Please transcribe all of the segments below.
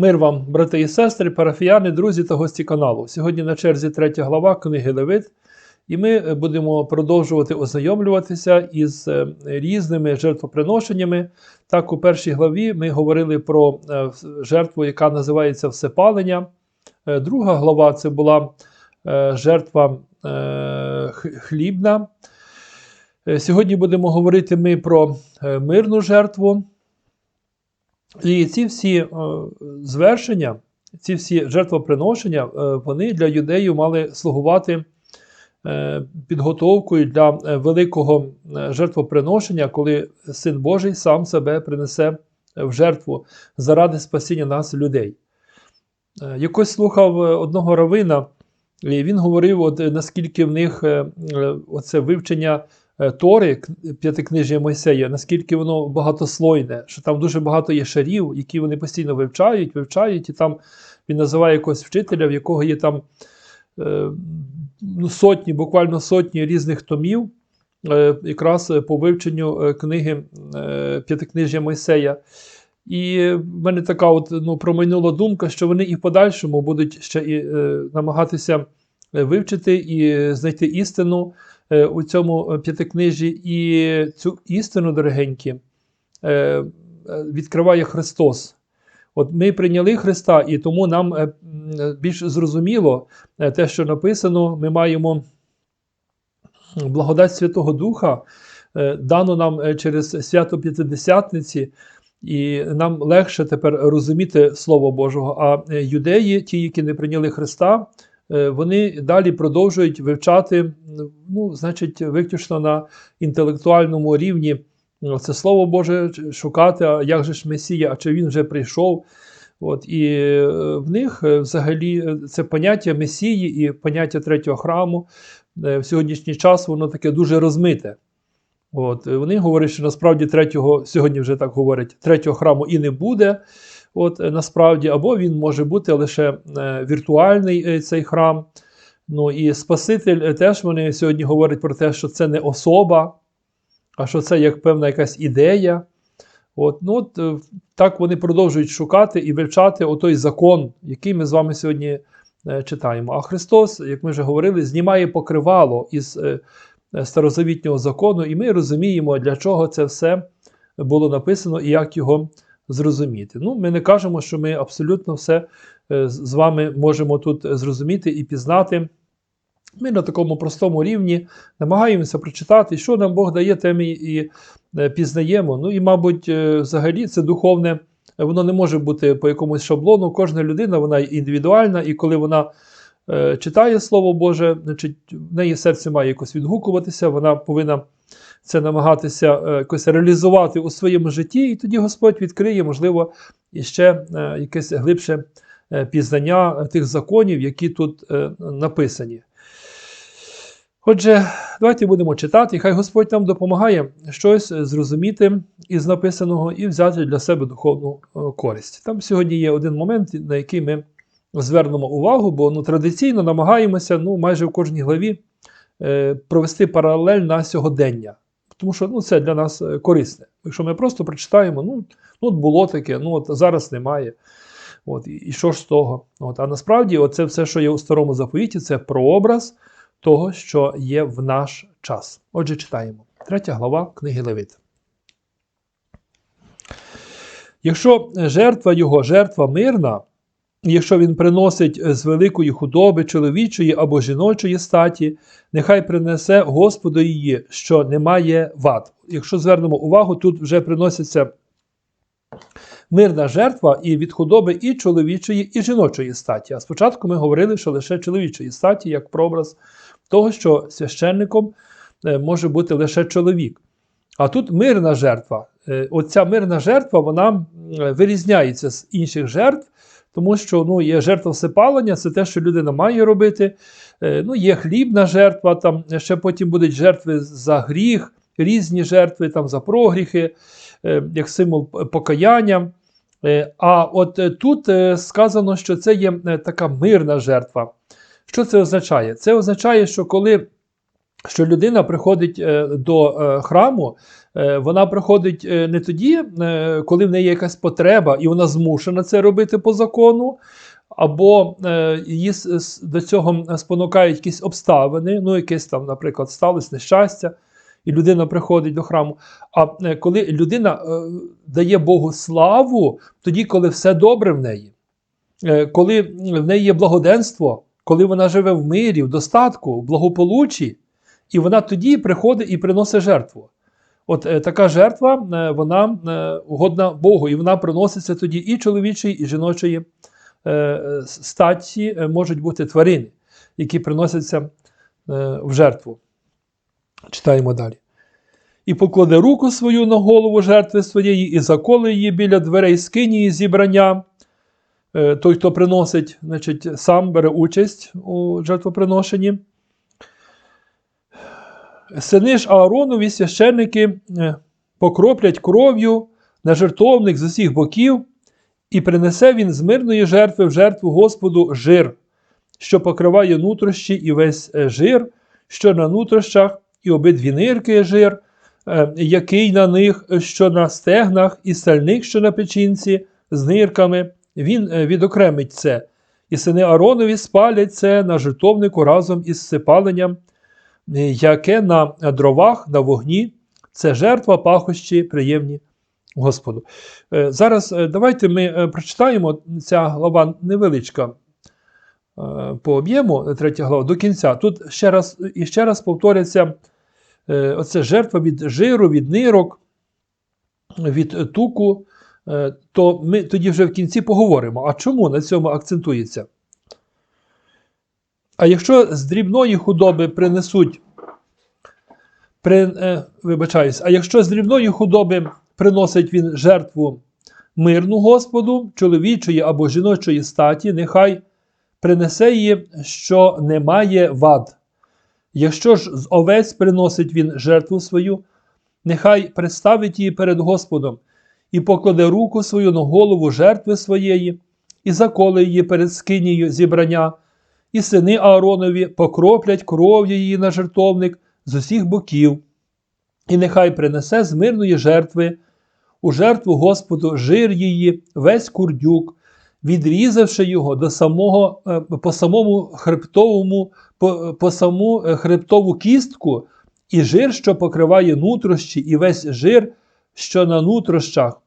Мир вам, брати і сестри, парафіяни, друзі та гості каналу. Сьогодні на черзі третя глава книги Левит, і ми е, будемо продовжувати ознайомлюватися із е, різними жертвоприношеннями. Так, у першій главі ми говорили про е, жертву, яка називається Всепалення. Друга глава це була жертва хлібна. Сьогодні будемо говорити ми про мирну жертву. І ці всі е, звершення, ці всі жертвоприношення, е, вони для юдеїв мали слугувати е, підготовкою для великого жертвоприношення, коли Син Божий сам себе принесе в жертву заради спасіння нас, людей. Якось слухав одного равина, і він говорив, от, наскільки в них оце вивчення Тори, к- п'ятикнижжя Мойсея, наскільки воно багатослойне, що там дуже багато є шарів, які вони постійно вивчають, вивчають, і там він називає якогось вчителя, в якого є там е, ну, сотні, буквально сотні різних томів, е, якраз е, по вивченню е, книги е, п'ятикнижжя Мойсея. І в мене така от, ну, промайнула думка, що вони і в подальшому будуть ще і, е, намагатися е, вивчити і знайти істину е, у цьому е, п'ятикнижі. І цю істину, дорогенькі, е, е, відкриває Христос. От ми прийняли Христа, і тому нам е, е, більш зрозуміло е, те, що написано, ми маємо благодать Святого Духа, е, дано нам е, через свято П'ятидесятниці, і нам легше тепер розуміти Слово Божого. А е, юдеї, ті, які не прийняли Христа, е, вони далі продовжують вивчати, ну, значить, виключно на інтелектуальному рівні це Слово Боже шукати, а як же ж Месія, а чи він вже прийшов. От, і е, в них е, взагалі е, це поняття Месії і поняття третього храму е, в сьогоднішній час воно таке дуже розмите. От, е, вони говорять, що насправді третього, сьогодні вже так говорять, третього храму і не буде. От, е, насправді, або він може бути лише е, віртуальний е, цей храм. Ну і Спаситель теж вони сьогодні говорять про те, що це не особа, а що це як певна якась ідея. От, ну, от, так вони продовжують шукати і вивчати отой закон, який ми з вами сьогодні читаємо. А Христос, як ми вже говорили, знімає покривало із старозавітнього закону, і ми розуміємо, для чого це все було написано і як його зрозуміти. Ну, ми не кажемо, що ми абсолютно все е, з вами можемо тут зрозуміти і пізнати. Ми на такому простому рівні намагаємося прочитати, що нам Бог дає, те ми і е, пізнаємо. Ну і, мабуть, е, взагалі це духовне, е, воно не може бути по якомусь шаблону. Кожна людина вона індивідуальна, і коли вона е, читає Слово Боже, значить, в неї серце має якось відгукуватися, вона повинна це намагатися е, якось реалізувати у своєму житті, і тоді Господь відкриє, можливо, іще е, якесь глибше е, пізнання тих законів, які тут написані. Отже, давайте будемо читати, і хай Господь нам допомагає щось зрозуміти із написаного і взяти для себе духовну користь. Там сьогодні є один момент, на який ми звернемо увагу, бо ну, традиційно намагаємося ну, майже в кожній главі провести паралель на сьогодення. Тому що ну, це для нас е, корисне. Якщо ми просто прочитаємо, ну, ну от було таке, ну от зараз немає. От, і, і що ж з того? От, а насправді, це все, що є у старому заповіті, це прообраз того, що є в наш час. Отже, читаємо. Третя глава книги Левит. Якщо жертва його жертва мирна, якщо він приносить з великої худоби чоловічої або жіночої статі, нехай принесе Господу її, що немає вад. Якщо звернемо увагу, тут вже приноситься мирна жертва і від худоби і чоловічої, і жіночої статі. А спочатку ми говорили, що лише чоловічої статі, як прообраз того, що священником е, може бути лише чоловік. А тут мирна жертва. Е, Оця мирна жертва вона вирізняється з інших жертв, тому що ну, є жертва всепалення, це те, що людина має робити. Е, Ну, Є хлібна жертва, там ще потім будуть жертви за гріх, різні жертви там, за прогріхи, е, як символ покаяння. Е, А от тут сказано, що це є така мирна жертва. Що це означає? Це означає, що коли що людина приходить е, до е, храму, е, вона приходить не тоді, коли в неї якась потреба, і вона змушена це робити по закону, або її до цього спонукають якісь обставини, ну, якесь там, наприклад, сталося нещастя, і людина приходить до храму. А коли людина дає Богу славу, тоді, коли все добре в неї, коли в неї є благоденство, коли вона живе в мирі, в достатку, в благополуччі, і вона тоді приходить і приносить жертву. От е, така жертва, е, вона е, угодна Богу, і вона приноситься тоді і чоловічої, і жіночої е, статі е, можуть бути тварини, які приносяться е, в жертву. Читаємо далі. І покладе руку свою на голову жертви своєї, і заколе її біля дверей скинії зібрання. Е, Той, хто приносить, значить, сам бере участь у жертвоприношенні. Сини ж Ааронові священники е, покроплять кров'ю на жертовник з усіх боків, і принесе він з мирної жертви в жертву Господу жир, що покриває нутрощі і весь е, жир, що на нутрощах, і обидві нирки жир, е, який на них, що на стегнах, і стальник, що на печінці, з нирками. Він відокремить це. І сини Аронові спалять це на жертовнику разом із сипаленням, яке на дровах, на вогні, це жертва пахощі приємні Господу. Е, Зараз е, давайте ми е, прочитаємо ця глава невеличка по об'єму, третя глава, до кінця. Тут ще раз і ще раз повторяться оце жертва від жиру, від нирок, від туку. То ми тоді вже в кінці поговоримо. А чому на цьому акцентується? А якщо з дрібної худоби принесуть, при, е, вибачаюсь, а якщо з дрібної худоби приносить він жертву мирну Господу, чоловічої або жіночої статі, нехай принесе її, що немає вад. Якщо ж з овець приносить він жертву свою, нехай представить її перед Господом і покладе руку свою на голову жертви своєї, і заколе її перед скинією зібрання, і сини Ааронові покроплять кров'ю її на жертовник з усіх боків, і нехай принесе з мирної жертви. У жертву Господу жир її, весь курдюк, відрізавши його до самого, е, по самому хребтовому, по, по саму е, хребтову кістку, і жир, що покриває нутрощі, і весь жир, що на нутрощах,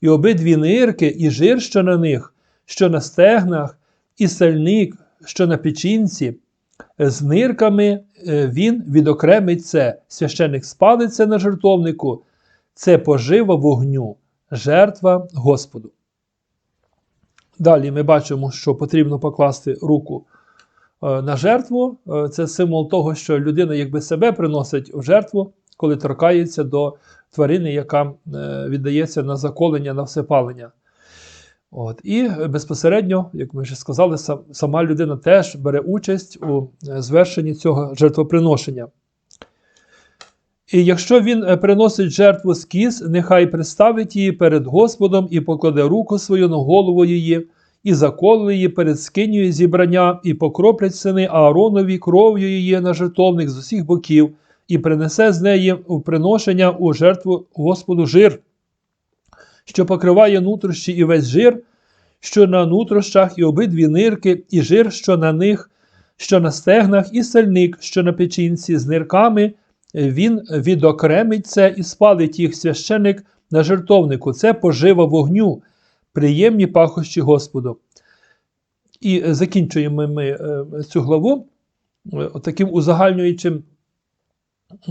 і обидві нирки, і жир, що на них, що на стегнах, і сальник, що на печінці. З нирками е, він відокремить це. Священик спалиться на жертовнику, це пожива вогню, жертва Господу. Далі ми бачимо, що потрібно покласти руку е, на жертву. Е, Це символ того, що людина якби себе приносить в жертву, коли торкається до тварини, яка е, віддається на заколення, на всепалення. От. І безпосередньо, як ми вже сказали, сама людина теж бере участь у е, звершенні цього жертвоприношення. І якщо він е, приносить жертву з кіз, нехай представить її перед Господом і покладе руку свою на голову її, і заколе її перед скинею зібрання, і покроплять сини Ааронові кров'ю її на жертовник з усіх боків, і принесе з неї у приношення у жертву Господу жир, що покриває нутрощі і весь жир, що на нутрощах, і обидві нирки, і жир, що на них, що на стегнах, і сальник, що на печінці, з нирками, він відокремить це і спалить їх священик на жертовнику. Це пожива вогню, приємні пахощі Господу. І закінчуємо ми е, цю главу е, таким узагальнюючим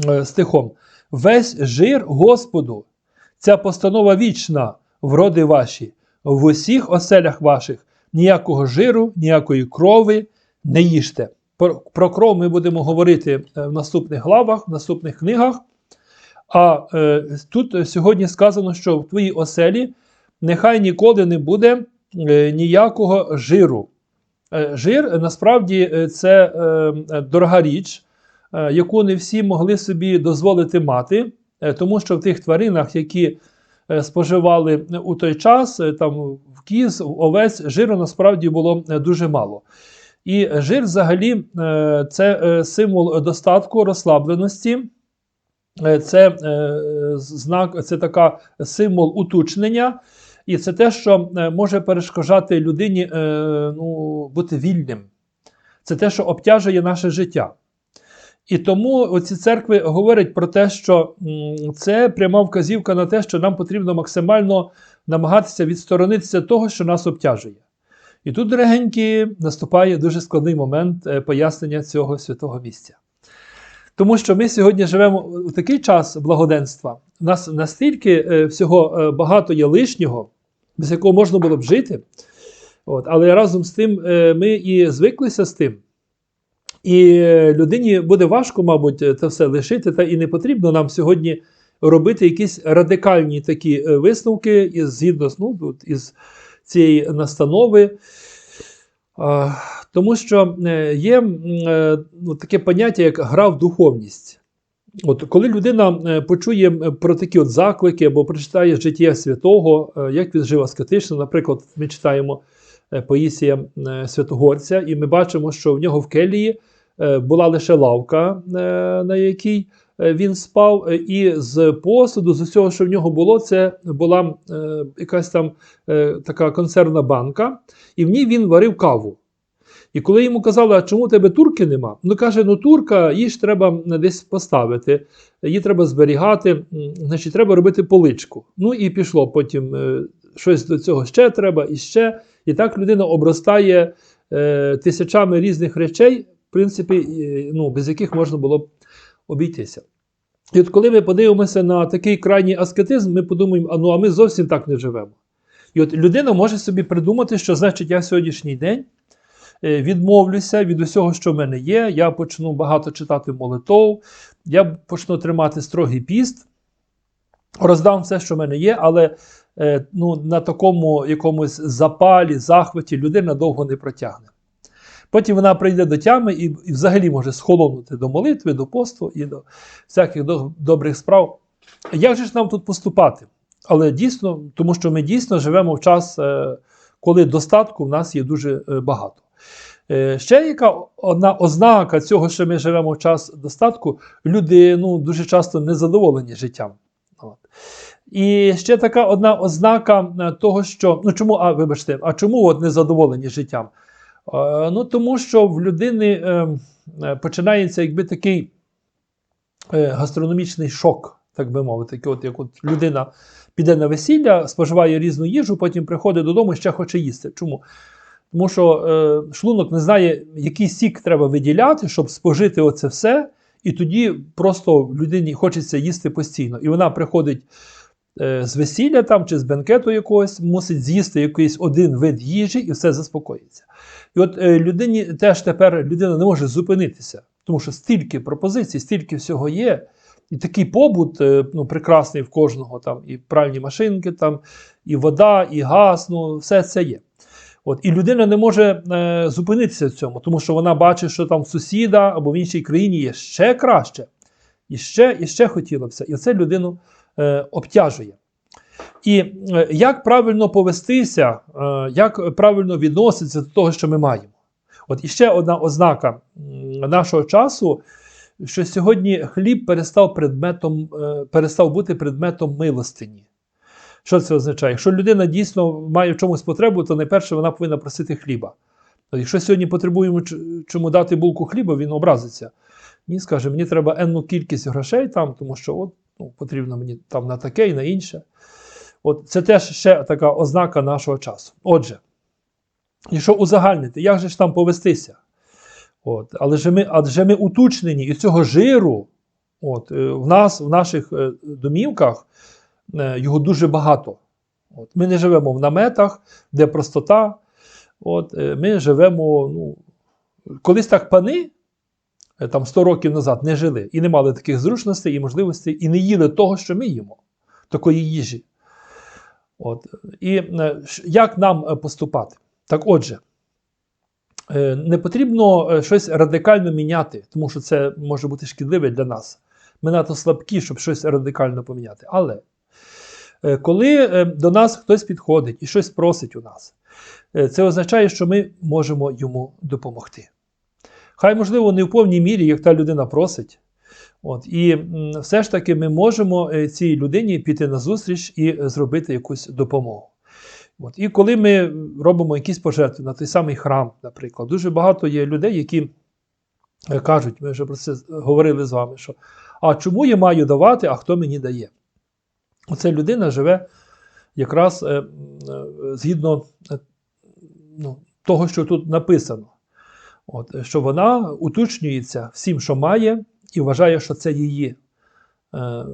е, стихом. Весь жир Господу, ця постанова вічна, вроди ваші, в усіх оселях ваших ніякого жиру, ніякої крови не їжте. Про, кров ми будемо говорити е, в наступних главах, в наступних книгах. А е, тут сьогодні сказано, що в твоїй оселі нехай ніколи не буде е, ніякого жиру. Е, жир насправді е, це е, дорога річ, е, яку не всі могли собі дозволити мати, тому що в тих тваринах, які е, споживали у той час, е, там в кіз, в овець, жиру насправді було е, дуже мало. І жир взагалі е, це е, символ достатку, розслабленості. Е, Це е, знак, це така символ уточнення, і це те, що е, може перешкоджати людині е, ну, бути вільним. Це те, що обтяжує наше життя. І тому оці церкви говорять про те, що це пряма вказівка на те, що нам потрібно максимально намагатися відсторонитися того, що нас обтяжує. І тут, дорогенькі, наступає дуже складний момент е, пояснення цього святого місця. Тому що ми сьогодні живемо у такий час благоденства, у нас настільки е, всього е, багато є лишнього, без якого можна було б жити. От, але разом з тим ми і звиклися з тим. І е, людині буде важко, мабуть, це все лишити, та і не потрібно нам сьогодні робити якісь радикальні такі е, висновки із, згідно з, ну, із цієї настанови. Тому що е, є е, ну, таке поняття, як гра в духовність. От коли людина е, почує про такі от заклики або прочитає життя святого, е, як він жив аскетично, наприклад, ми читаємо е, Поїсія е, Святогорця, і ми бачимо, що в нього в келії е, була лише лавка, е, на якій е, він спав, е, і з посуду, з усього, що в нього було, це була е, якась там е, така консервна банка, і в ній він варив каву. І коли йому казали, а чому тебе турки нема? Ну каже, ну турка, її ж треба десь поставити, її треба зберігати, значить, треба робити поличку. Ну і пішло потім е, щось до цього ще треба, і ще. І так людина обростає е, тисячами різних речей, принципі, ну, без яких можна було б обійтися. І от коли ми подивимося на такий крайній аскетизм, ми подумаємо, а ну а ми зовсім так не живемо. І от людина може собі придумати, що значить я сьогоднішній день е, відмовлюся від усього, що в мене є. Я почну багато читати молитов, я почну тримати строгий піст, роздам все, що в мене є, але е, ну, на такому якомусь запалі, захваті людина довго не протягне. Потім вона прийде до тями і, і взагалі може схолонути до молитви, до посту і до всяких до, добрих справ. Як же ж нам тут поступати? Але дійсно, тому що ми дійсно живемо в час, е, коли достатку в нас є дуже е, багато. Е, Ще яка одна ознака цього, що ми живемо в час достатку, люди ну, дуже часто незадоволені життям. От. І ще така одна ознака того, що ну чому, а вибачте, а чому от незадоволені життям? Е, Ну тому що в людини е, е, починається якби такий гастрономічний шок, так би мовити. От, як от людина піде на весілля, споживає різну їжу, потім приходить додому і ще хоче їсти. Чому? Тому що шлунок не знає, який сік треба виділяти, щоб спожити оце все, і тоді просто людині хочеться їсти постійно. І вона приходить з весілля там чи з бенкету якогось, мусить з'їсти якийсь один вид їжі і все заспокоїться. І от е, людині теж тепер людина не може зупинитися, тому що стільки пропозицій, стільки всього є. І такий побут е, ну, прекрасний в кожного, там і пральні машинки, там, і вода, і газ, ну, все це є. От, і людина не може е, зупинитися в цьому, тому що вона бачить, що там сусіда або в іншій країні є ще краще, і ще, і ще це. І це людину е, обтяжує. І е, як правильно повестися, е, як правильно відноситися до того, що ми маємо. От іще одна ознака нашого часу, що сьогодні хліб перестав предметом, е, перестав бути предметом милостині. Що це означає? Якщо людина дійсно має в чомусь потребу, то найперше вона повинна просити хліба. Якщо сьогодні потребуємо чому дати булку хліба, він образиться. Ні, скаже, мені треба енну кількість грошей там, тому що от, ну, потрібно мені там на таке і на інше. От це теж ще така ознака нашого часу. Отже, якщо узагальнити, як же ж там повестися? От, але же ми, адже ми уточнені, і цього жиру от, е, в нас, в наших е, домівках, е, його дуже багато. От, ми не живемо в наметах, де простота. От, ми живемо. Ну, колись так пани там 100 років назад не жили і не мали таких зручностей і можливостей, і не їли того, що ми їмо, такої їжі. От. І е, як нам е, поступати? Так отже, е, не потрібно е, щось радикально міняти, тому що це може бути шкідливе для нас. Ми надто слабкі, щоб щось радикально поміняти. Але Е, Коли е, до нас хтось підходить і щось просить у нас, е, це означає, що ми можемо йому допомогти. Хай, можливо, не в повній мірі, як та людина просить. От, і все ж таки ми можемо е, цій людині піти на зустріч і зробити якусь допомогу. От, і коли ми робимо якісь пожертви на той самий храм, наприклад, дуже багато є людей, які е, кажуть, ми вже про це говорили з вами, що а чому я маю давати, а хто мені дає? Оця людина живе якраз е, згідно ну, того, що тут написано. От, е, що вона уточнюється всім, що має, і вважає, що це її е,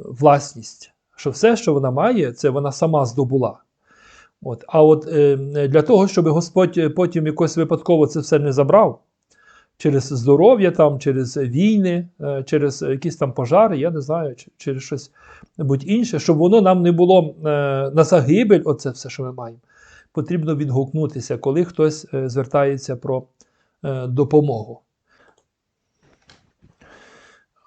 власність. Що все, що вона має, це вона сама здобула. От, а от е, для того, щоб Господь потім якось випадково це все не забрав, через здоров'я, там, через війни, е, через якісь там пожари, я не знаю, через щось будь інше, щоб воно нам не було е, на загибель, оце все, що ми маємо, потрібно відгукнутися, коли хтось е, звертається про е, допомогу.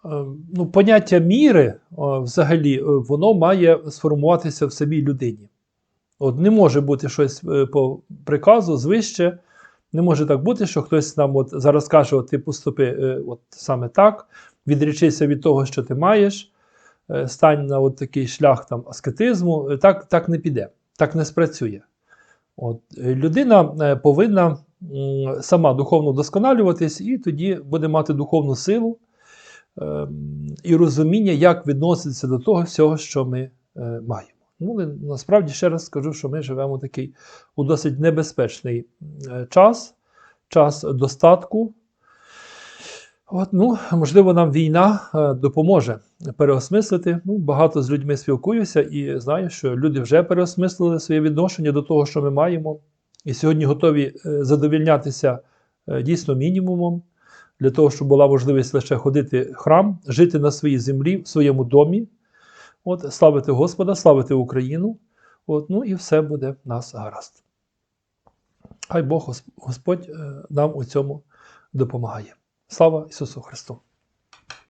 Е, Ну, поняття міри взагалі е, воно має сформуватися в самій людині. От не може бути щось е, по приказу звище. Не може так бути, що хтось нам от зараз каже, от ти поступи е, от саме так, відречися від того, що ти маєш, е, стань на от такий шлях там, аскетизму. Е, Так, так не піде, так не спрацює. От, е, людина е, повинна сама духовно вдосконалюватись, і тоді буде мати духовну силу ем, і розуміння, як відноситися до того всього, що ми е, маємо. Ну, насправді ще раз скажу, що ми живемо такий у досить небезпечний е, час, час достатку. От, ну, можливо, нам війна е, допоможе переосмислити. Ну, багато з людьми спілкуюся і знаю, що люди вже переосмислили своє відношення до того, що ми маємо, і сьогодні готові е, задовільнятися е, дійсно мінімумом для того, щоб була можливість лише ходити в храм, жити на своїй землі, в своєму домі, от, славити Господа, славити Україну. От, ну і все буде в нас гаразд. Хай Бог Господь е, нам у цьому допомагає. Слава Ісусу Христу!